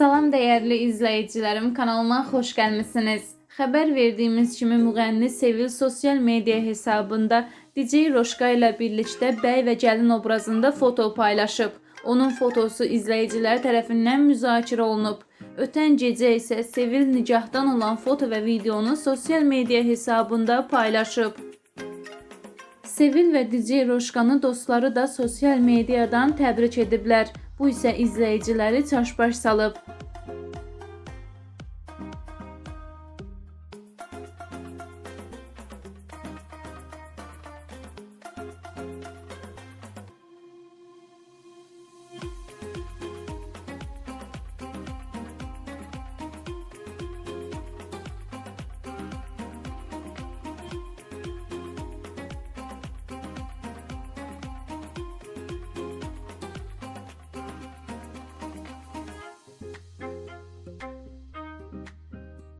Salam değerli izleyicilerim, kanalıma hoş gelmişsiniz. Haber verdiğimiz kimi müğənni Sevil sosyal medya hesabında DJ Roşka ile birlikte bey ve gelin obrazında foto paylaşıb. Onun fotosu izleyiciler tarafından müzakirə olunub. Ötən gecə isə Sevil nicahdan olan foto ve videonu sosyal medya hesabında paylaşıb. Sevil ve DJ Roşkanı dostları da sosyal medyadan təbrik ediblər. Bu isə izləyiciləri çaşbaş salıb.